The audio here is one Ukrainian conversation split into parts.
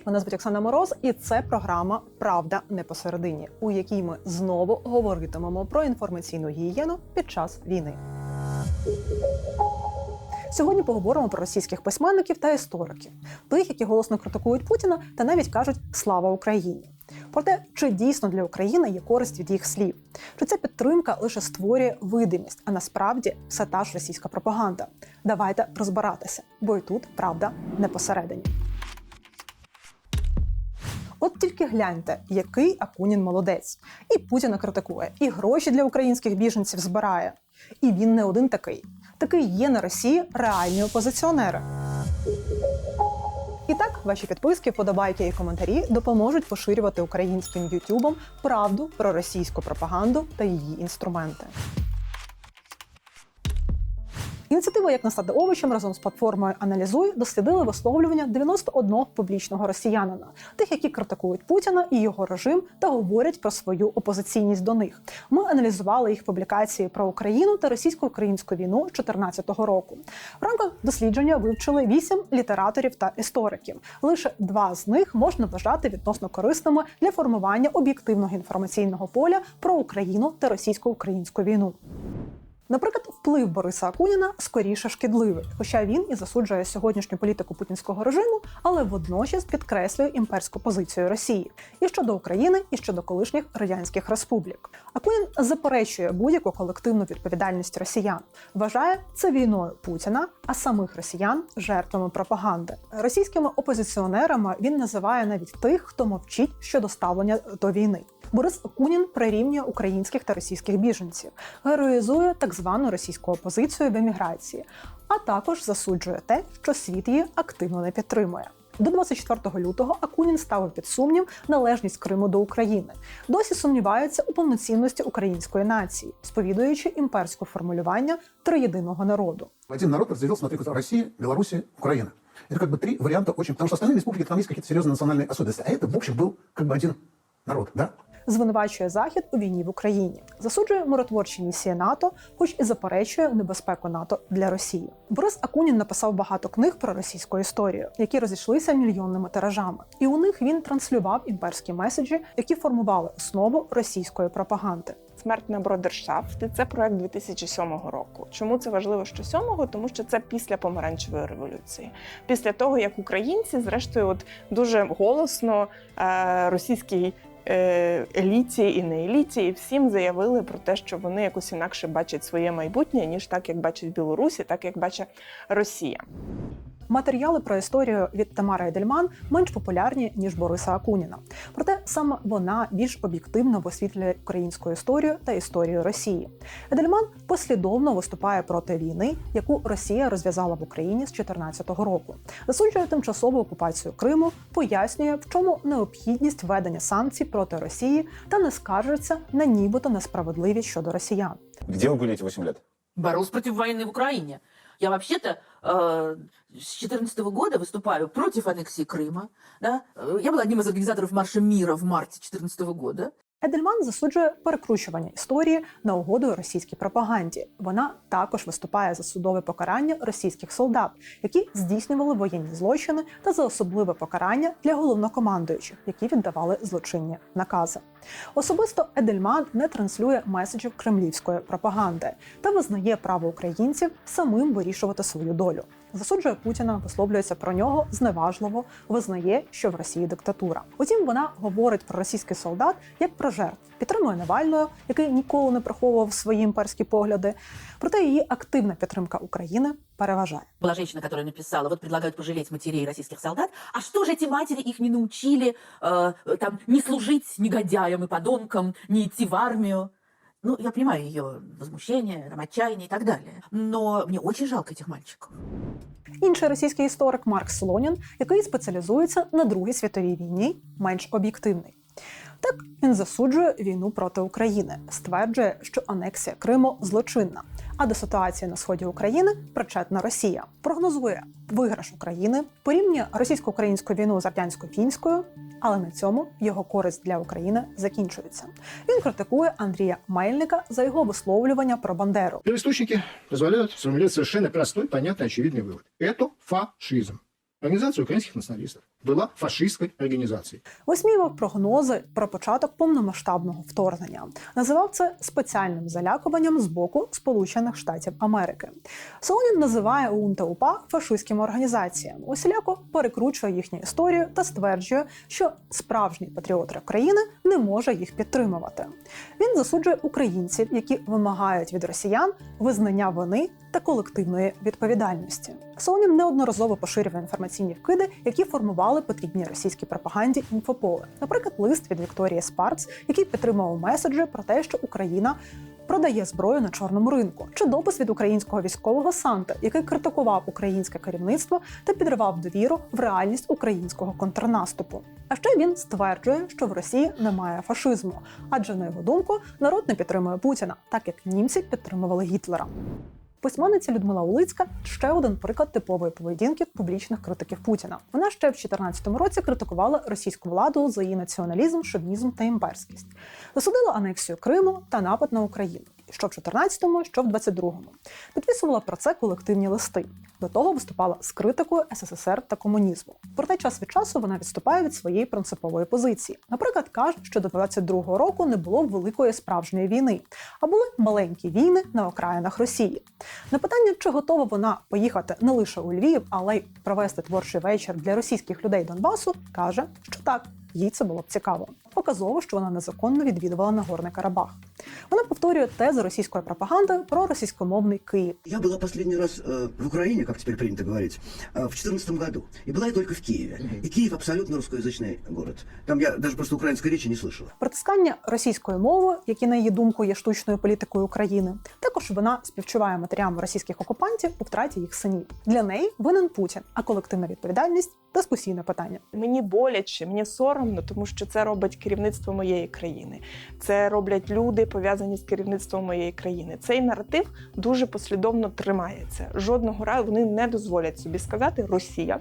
Привіт, мене звуть Оксана Мороз, і це програма Правда не посередині, у якій ми знову говоритимемо про інформаційну гігієну під час війни. Сьогодні поговоримо про російських письменників та істориків, тих, які голосно критикують Путіна та навіть кажуть Слава Україні. Про те, чи дійсно для України є користь від їх слів, чи ця підтримка лише створює видимість, а насправді все та ж російська пропаганда. Давайте розбиратися, бо і тут правда не посередині. От тільки гляньте, який Акунін молодець. І Путіна критикує, і гроші для українських біженців збирає. І він не один такий. Такий є на Росії реальні опозиціонери. І так, ваші підписки, подобайки і коментарі допоможуть поширювати українським Ютубом правду про російську пропаганду та її інструменти. Ініціатива як настати овочем разом з платформою Аналізуй дослідили висловлювання 91 публічного росіянина, тих, які критикують Путіна і його режим та говорять про свою опозиційність до них. Ми аналізували їх публікації про Україну та російсько-українську війну 2014 року. В рамках дослідження вивчили вісім літераторів та істориків. Лише два з них можна вважати відносно корисними для формування об'єктивного інформаційного поля про Україну та російсько-українську війну. Наприклад, вплив Бориса Акуніна скоріше шкідливий, хоча він і засуджує сьогоднішню політику путінського режиму, але водночас підкреслює імперську позицію Росії і щодо України, і щодо колишніх радянських республік. Акунін заперечує будь-яку колективну відповідальність росіян, вважає це війною Путіна, а самих росіян жертвами пропаганди. Російськими опозиціонерами він називає навіть тих, хто мовчить щодо ставлення до війни. Борис Акунін прирівнює українських та російських біженців, героїзує так звану російську опозицію в еміграції, а також засуджує те, що світ її активно не підтримує. До 24 лютого Акунін ставив під сумнів належність Криму до України. Досі сумнівається у повноцінності української нації, сповідуючи імперське формулювання триєдиного народу. Один народ разделился на три куска – Россия, Белоруссия, Украина. Это как бы три варианта очень... Потому что остальные республики, там есть какие-то серьезные национальные особенности. А это, в общем, был как бы один народ, да? Звинувачує Захід у війні в Україні, засуджує миротворчі місії НАТО, хоч і заперечує небезпеку НАТО для Росії. Борис Акунін написав багато книг про російську історію, які розійшлися мільйонними тиражами, і у них він транслював імперські меседжі, які формували основу російської пропаганди. Смерть на Бродершафти це проект 2007 року. Чому це важливо, що сьомого? Тому що це після помаранчевої революції, після того як українці, зрештою, от дуже голосно е, російській е, еліті і не еліті, і всім заявили про те, що вони якось інакше бачать своє майбутнє, ніж так, як бачить Білорусі, так як бачить Росія. Матеріали про історію від Тамари Едельман менш популярні ніж Бориса Акуніна. Проте саме вона більш об'єктивно висвітлює українську історію та історію Росії. Едельман послідовно виступає проти війни, яку Росія розв'язала в Україні з 2014 року, засуджує тимчасову окупацію Криму, пояснює, в чому необхідність введення санкцій проти Росії та не скаржиться на нібито несправедливість щодо росіян. Где вы были эти 8 лет? боролся против войны в Украине. Я вообще-то э, с 2014 года выступаю против аннексии Крыма. Да? Э, Я была одним из организаторов Марша мира в марте 2014 года. Едельман засуджує перекручування історії на угоду російській пропаганді. Вона також виступає за судове покарання російських солдат, які здійснювали воєнні злочини, та за особливе покарання для головнокомандуючих, які віддавали злочинні накази. Особисто Едельман не транслює меседжів кремлівської пропаганди та визнає право українців самим вирішувати свою долю. Засуджує Путіна, висловлюється про нього зневажливо, визнає, що в Росії диктатура. Утім, вона говорить про російських солдат як про жертв, підтримує Навального, який ніколи не приховував свої імперські погляди. Проте її активна підтримка України переважає. Была женщина, которая написала, вот предлагают пожалеть матерей российских солдат. А что же эти матери их не научили э, там, не служить негодяям и подонкам, не идти в армию? Ну, я понимаю ее возмущение, там, отчаяние и так далее. Но мне очень жалко этих мальчиков. Інший російський історик Марк Солонін, який спеціалізується на Другій світовій війні, менш об'єктивний. Так він засуджує війну проти України, стверджує, що анексія Криму злочинна, а до ситуації на сході України причетна Росія. Прогнозує виграш України, порівнює російсько-українську війну з радянсько-фінською, але на цьому його користь для України закінчується. Він критикує Андрія Мельника за його висловлювання про Бандеру. Первоисточники позволяют сформулировать совершенно простой, понятный, очевидный вывод. Это фашизм. Организация украинских националистов. была фашистской организацией. Висміював прогнози про початок повномасштабного вторгнення. Називав це спеціальним залякуванням з боку Сполучених Штатів Америки. Солонін називає ОУН та УПА фашистськими організаціями. Усіляко перекручує їхню історію та стверджує, що справжній патріот країни не може їх підтримувати. Він засуджує українців, які вимагають від росіян визнання вини та колективної відповідальності. Солонін неодноразово поширював інформаційні вкиди, які формували потрібні російській пропаганді інфополе. Наприклад, лист від Вікторії Спарц, який підтримував меседжі про те, що Україна. Продає зброю на чорному ринку, чи допис від українського військового Санта, який критикував українське керівництво та підривав довіру в реальність українського контрнаступу. А ще він стверджує, що в Росії немає фашизму, адже на його думку народ не підтримує Путіна, так як німці підтримували Гітлера. Письменниця Людмила Улицька ще один приклад типової поведінки публічних критиків Путіна. Вона ще в 2014 році критикувала російську владу за її націоналізм, шовінізм та імперськість. Засудила анексію Криму та напад на Україну. Що в 14-му, що в 22-му. Підписувала про це колективні листи. До того виступала з критикою СССР та комунізму. Проте час від часу вона відступає від своєї принципової позиції. Наприклад, каже, що до 22-го року не було великої справжньої війни, а були маленькі війни на окраїнах Росії. На питання, чи готова вона поїхати не лише у Львів, але й провести творчий вечір для російських людей Донбасу, каже, що так, їй це було б цікаво. Показово, що вона незаконно відвідувала Нагорний Карабах. Вона повторює тези російської пропаганди про російськомовний Київ. Я была последний раз э, в Украине, как теперь принято говорить, э, в 2014 году. И была я только в Киеве. И Киев абсолютно русскоязычный город. Там я даже просто украинской речи не слышал. Притискання російської мови, які на її думку є штучною політикою України, також вона співчуває матерям російських окупантів у втраті їх синів. Для неї винен Путін, а колективна відповідальність дискусійне питання. Мені боляче, мені соромно, тому що це робить керівництво моєї країни. Це роблять люди, пов'язані з керівництвом моєї країни. Цей наратив дуже послідовно тримається. Жодного разу вони не дозволять собі сказати Росія.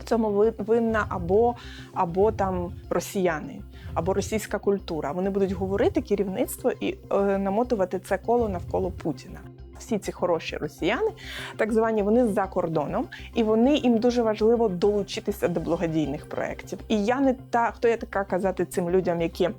В цьому ви- винна або, або там росіяни, або російська культура. Вони будуть говорити керівництво і е, намотувати це коло навколо Путіна. Всі ці хороші росіяни, так звані, вони за кордоном, і вони їм дуже важливо долучитися до благодійних проєктів. І я не та хто я така казати цим людям, які.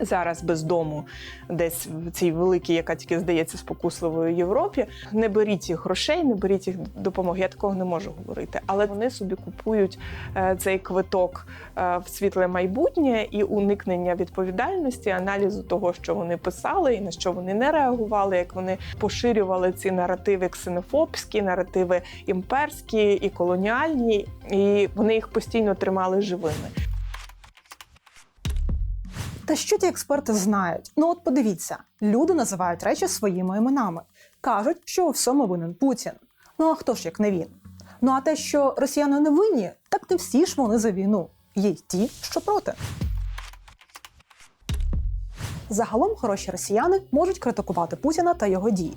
Зараз без дому, десь в цій великій, яка тільки здається спокусливою Європі. Не беріть їх грошей, не беріть їх допомоги. Я такого не можу говорити. Але вони собі купують е, цей квиток е, в світле майбутнє і уникнення відповідальності, аналізу того, що вони писали, і на що вони не реагували, як вони поширювали ці наративи ксенофобські, наративи імперські і колоніальні, і вони їх постійно тримали живими. Та що ті експерти знають? Ну от подивіться, люди називають речі своїми іменами, кажуть, що у всьому винен Путін. Ну а хто ж як не він? Ну а те, що росіяни не винні, так не всі ж вони за війну. Є й ті, що проти. Загалом хороші росіяни можуть критикувати Путіна та його дії.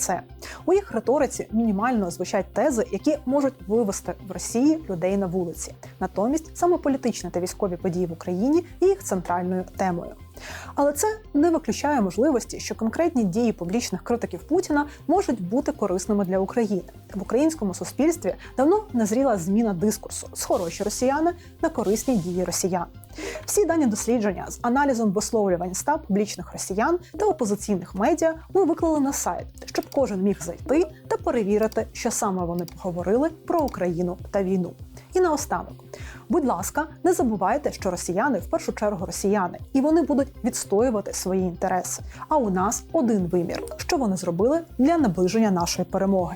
це. У їх риториці мінімально звучать тези, які можуть вивести в Росії людей на вулиці. Натомість саме політичні та військові події в Україні є їх центральною темою. Але це не виключає можливості, що конкретні дії публічних критиків Путіна можуть бути корисними для України. В українському суспільстві давно назріла зміна дискурсу з хороші росіяни на корисні дії росіян. Всі дані дослідження з аналізом висловлювань ста публічних росіян та опозиційних медіа ми виклали на сайт, щоб кожен міг зайти та перевірити, що саме вони поговорили про Україну та війну. І наостанок, будь ласка, не забувайте, що росіяни в першу чергу росіяни, і вони будуть відстоювати свої інтереси. А у нас один вимір, що вони зробили для наближення нашої перемоги.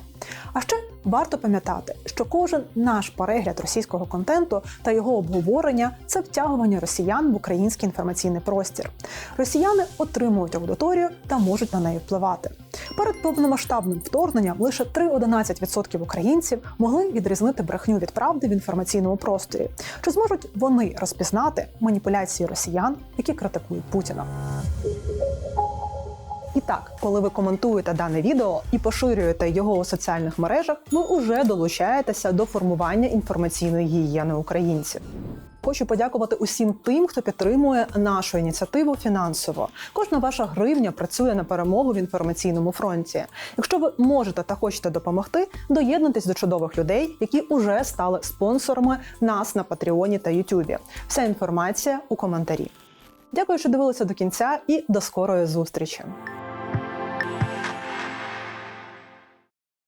А ще варто пам'ятати, що кожен наш перегляд російського контенту та його обговорення це втягування росіян в український інформаційний простір. Росіяни отримують аудиторію та можуть на неї впливати. Перед повномасштабним вторгненням лише 3-11% українців могли відрізнити брехню від правди в інформаційному просторі. Чи зможуть вони розпізнати маніпуляції росіян, які критикують Путіна? І так, коли ви коментуєте дане відео і поширюєте його у соціальних мережах, ви уже долучаєтеся до формування інформаційної гігієни українців. Хочу подякувати усім тим, хто підтримує нашу ініціативу фінансово. Кожна ваша гривня працює на перемогу в інформаційному фронті. Якщо ви можете та хочете допомогти, доєднуйтесь до чудових людей, які уже стали спонсорами нас на Патреоні та Ютубі. Вся інформація у коментарі. Дякую, що дивилися до кінця, і до скорої зустрічі.